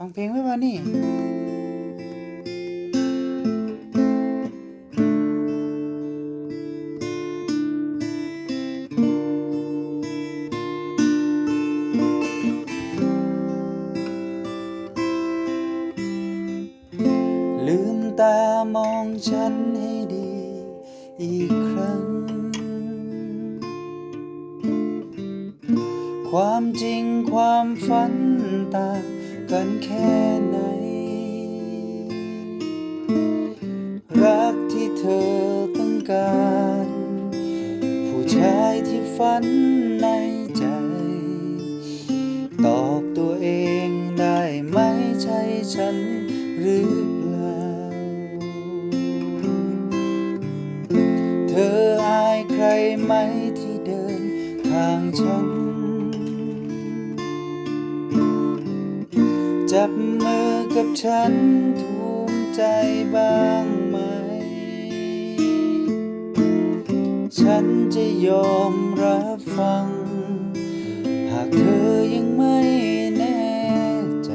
ฟังเพลงไว้ป่ะนี่ลืมตามองฉันให้ดีอีกครั้ง ความจริงความฝันต่าง กันแค่ไหน รักที่เธอต้องการ ผู้ชายที่ฝันในใจ ตอบตัวเองได้ไหมใช่ฉันหรือเปล่า เธออายใครไหมที่เดินทางฉัน จับมือกับฉันทูมิใจบ้างไหม ฉันจะยอมรับฟัง หากเธอยังไม่แน่ใจ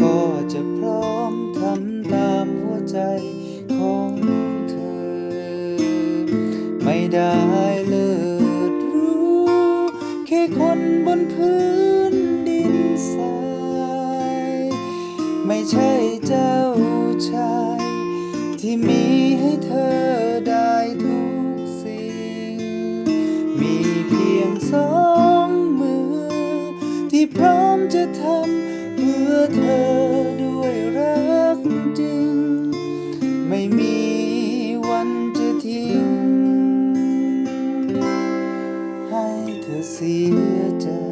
ก็จะพร้อมทำตามหัวใจของเธอ ไม่ได้เลิศรู้ แค่คนบนพื้น ที่มีให้เธอได้ทุกสิ่ง มีเพียงสองมือ ที่พร้อมจะทำเพื่อเธอด้วยรักจริง ไม่มีวันจะทิ้ง ให้เธอเสียใจ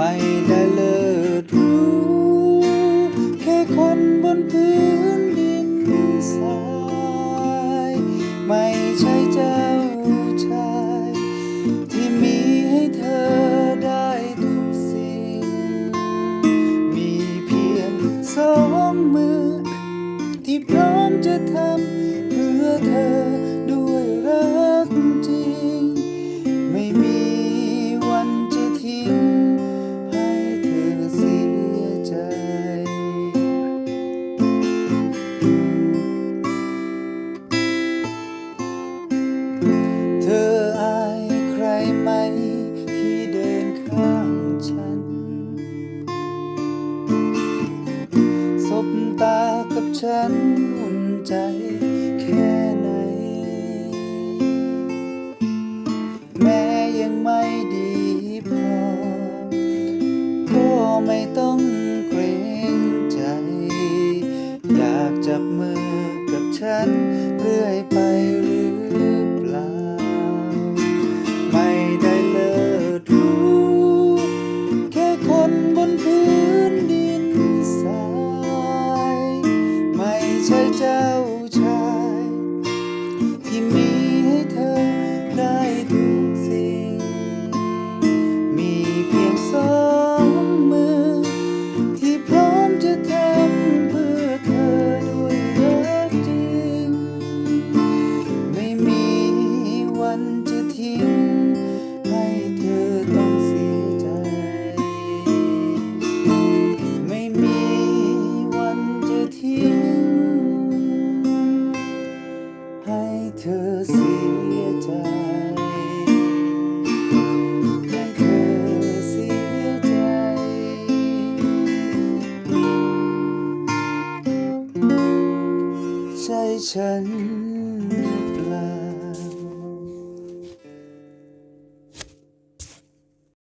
ไม่ ฉันอุ่นใจแค่ไหน แม้ยังไม่ดีพอ ก็ไม่ต้องเกรงใจ อยากจับมือกับฉันเรื่อยไป ยใจแค่เสียใจ ใช่ฉัน